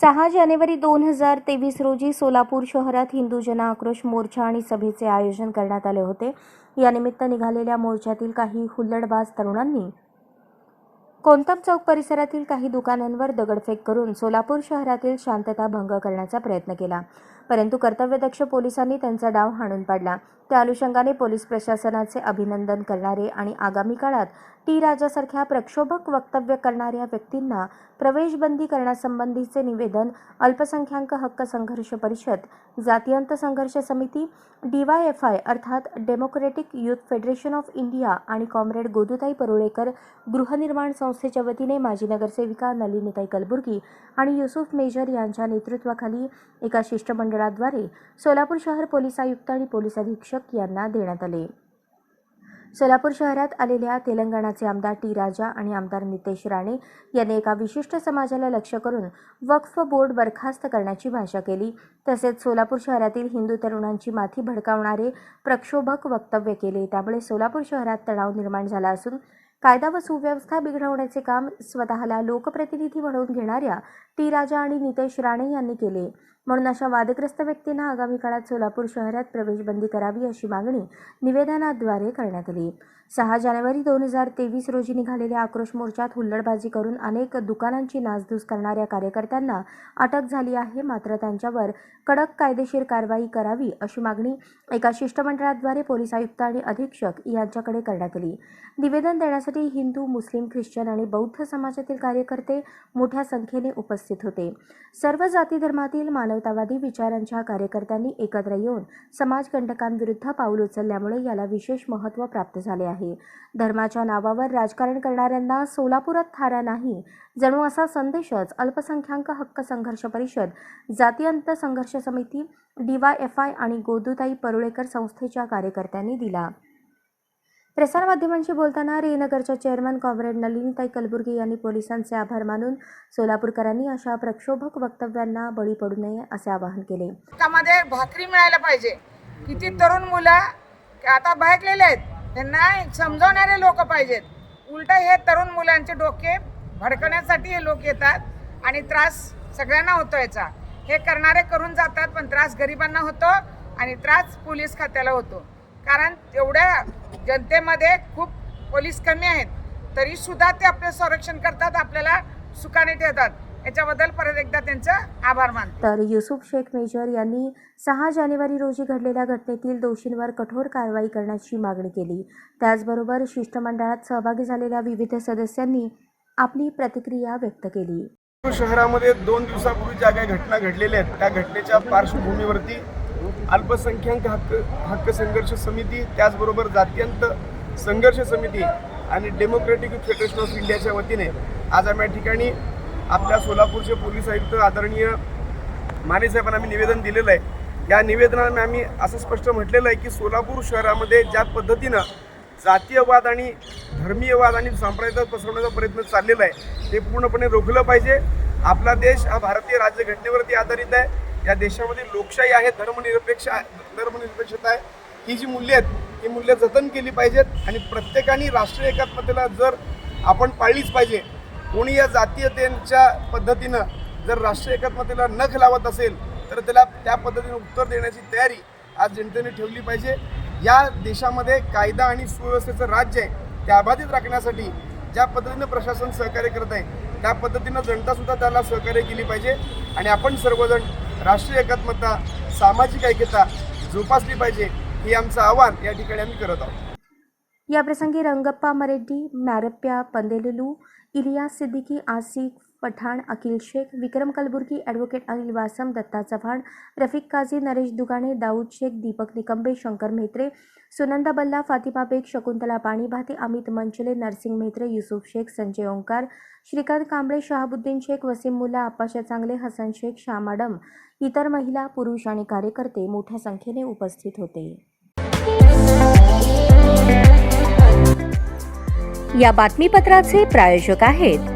सहा जानेवारी दोन हजार तेवीस रोजी सोलापूर शहरात हिंदू जन आक्रोश मोर्चा आणि सभेचे आयोजन करण्यात आले होते. यानिमित्त निघालेल्या मोर्चातील काही हुल्लडबाज तरुणांनी कोणतम चौक परिसरातील काही दुकानांवर दगडफेक करून सोलापूर शहरातील शांतता भंग करण्याचा प्रयत्न केला. परंतु कर्तव्यदक्ष पोलिसांनी त्यांचा डाव हाणून पाडला. त्या अनुषंगाने पोलीस प्रशासनाचे अभिनंदन करणारे आणि आगामी काळात टी राजासारख्या प्रक्षोभक वक्तव्य करणाऱ्या व्यक्तींना प्रवेशबंदी करण्यासंबंधीचे निवेदन अल्पसंख्याक हक्क संघर्ष परिषद जातीयंत संघर्ष समिती डीवायएफआय अर्थात democratic youth federation of India आणि कॉम्रेड गोदुताई परुळेकर गृहनिर्माण संस्थेच्या वतीने माजी नगरसेविका नलिनीताई कलबुर्गी आणि युसुफ मेजर यांच्या नेतृत्वाखाली एका शिष्टमंडळ मंडळाद्वारे सोलापूर शहर पोलीस आयुक्त आणि पोलीस अधीक्षक यांना देण्यात आले. सोलापूर शहरात आलेल्या तेलंगणाचे आमदार टी. राजा आणि आमदार नितेश राणे यांनी एका विशिष्ट समाजाला लक्ष्य करून वक्फ बोर्ड बरखास्त करण्याची भाषा केली. तसेच सोलापूर शहरातील हिंदू तरुणांची माथी भडकावणारे प्रक्षोभक वक्तव्य केले. त्यामुळे सोलापूर शहरात तणाव निर्माण झाला असून कायदा व सुव्यवस्था बिघडवण्याचे काम स्वतःला लोकप्रतिनिधी म्हणून घेणाऱ्या टी. राजा आणि नितेश राणे यांनी केले. म्हणून अशा वादग्रस्त व्यक्तींना आगामी काळात सोलापूर शहरात प्रवेशबंदी करावी अशी मागणी निवेदनाद्वारे करण्यात आली. सहा जानेवारी दोन हजार तेवीस रोजी निघालेल्या आक्रोश मोर्चात हुल्लडबाजी करून अनेक दुकानांची नासधूस करणाऱ्या कार्यकर्त्यांना अटक झाली आहे मात्र त्यांच्यावर कडक कायदेशीर कारवाई करावी अशी मागणी एका शिष्टमंडळाद्वारे पोलीस आयुक्त आणि अधीक्षक यांच्याकडे करण्यात आली. निवेदन देण्यासाठी हिंदू मुस्लिम ख्रिश्चन आणि बौद्ध समाजातील कार्यकर्ते मोठ्या संख्येने उपस्थित होते. सर्व जाती धर्मातील मानव मानवतावादी विचारांच्या कार्यकर्त्यांनी एकत्र येऊन समाजकंटकांविरुद्ध पाऊल उचलल्यामुळे याला विशेष महत्त्व प्राप्त झाले आहे. धर्माच्या नावावर राजकारण करणाऱ्यांना सोलापुरात थारा नाही. जणू असा संदेशच अल्पसंख्याक हक्क संघर्ष परिषद जातीयंत संघर्ष समिती डीवायएफआय आणि गोदुताई परुळेकर संस्थेच्या कार्यकर्त्यांनी दिला. प्रसारमाध्यमांशी बोलताना रेनगरच्या चेअरमन कॉम्रेड नलिनीताई कलबुर्गी यांनी पोलिसांचे आभार मानून सोलापूरकरांनी अशा प्रक्षोभक वक्तव्यांना बळी पडू नये असे आवाहन केले. त्यामध्ये भाकरी मिळायला पाहिजे. किती तरुण मुलं आता बहकलेले आहेत. त्यांना समजवणारे लोक पाहिजेत. उलट हे तरुण मुलांचे डोके भडकण्यासाठी हे लोक येतात आणि त्रास सगळ्यांना होतो याचा. हे करणारे करून जातात पण त्रास गरिबांना होतो आणि त्रास पोलीस खात्याला होतो. कारण तेवढ्या जनतेमध्ये खूप पोलीस कमी आहेत तरी सुद्धा ते आपले संरक्षण करतात आपल्याला सुखाने ठेवतात. याच्याबद्दल परत एकदा त्यांचं आभार मानतो. तर युसुफ शेख मेजर यांनी सहा जानेवारी रोजी घडलेल्या घटनेतील दोषींवर कठोर कारवाई करण्याची मागणी केली. त्याचबरोबर शिष्टमंडळात सहभागी झालेल्या विविध सदस्यांनी आपली प्रतिक्रिया व्यक्त केली. शहरामध्ये दोन दिवसापूर्वी ज्या काही घटना घडलेल्या आहेत त्या घटनेच्या पार्श्वभूमीवरती अल्पसंख्याक हक्क हक्क संघर्ष समिती त्याचबरोबर जात्यंत संघर्ष समिती आणि डेमोक्रेटिक फेडरेशन ऑफ इंडियाच्या वतीने आज आम्ही या ठिकाणी आपल्या सोलापूरचे पोलीस आयुक्त आदरणीय माने साहेबांना आम्ही निवेदन दिलेलं आहे. या निवेदनाने आम्ही असं स्पष्ट म्हटलेलं आहे की सोलापूर शहरामध्ये ज्या पद्धतीनं जातीयवाद आणि धर्मीयवाद आणि सांप्रदायिक पसरवण्याचा प्रयत्न चाललेला आहे ते पूर्णपणे रोखलं पाहिजे. आपला देश हा भारतीय राज्यघटनेवरती आधारित आहे. या देशामध्ये लोकशाही आहे धर्मनिरपेक्ष धर्मनिरपेक्षता आहे. ही जी मूल्य आहेत ही मूल्य जतन केली पाहिजेत आणि प्रत्येकाने राष्ट्रीय एकात्मतेला जर आपण पाळलीच पाहिजे कोणी या जातीयतेच्या पद्धतीनं जर राष्ट्रीय एकात्मतेला नख लावत असेल तर त्याला त्या पद्धतीने उत्तर देण्याची तयारी आज जनतेने ठेवली पाहिजे. या देशामध्ये कायदा आणि सुव्यवस्थेचं राज्य आहे ते अबाधित राखण्यासाठी ज्या पद्धतीनं प्रशासन सहकार्य करत आहे त्या पद्धतीनं जनतासुद्धा त्याला सहकार्य केली पाहिजे. आणि आपण सर्वजण राष्ट्रीय एकात्मता सामाजिक ऐक्यता जोपासली पाहिजे हे आमचं आव्हान या ठिकाणी आम्ही करत आहोत. याप्रसंगी रंगप्पा मरेड्डी मॅरप्या पंदेलुलू इलियास सिद्दीकी आसिफ पठाण अखिल शेख विक्रम कलबुर्गी ॲडव्होकेट अनिल वासम दत्ता चव्हाण रफिक काझी नरेश दुगाणे दाऊद शेख दीपक निकंबे शंकर म्हेत्रे सुनंदा बल्ला फातिमा बेग शकुंतला पाणीभाते अमित मंचले नरसिंग म्हेत्रे युसुफ शेख संजय ओंकार श्रीकांत कांबळे शहाबुद्दीन शेख वसीम मुला आप्पाशा चांगले हसन शेख शामाडम इतर महिला पुरुष आणि कार्यकर्ते मोठ्या संख्येने उपस्थित होते. या बातमीपत्राचे प्रायोजक आहेत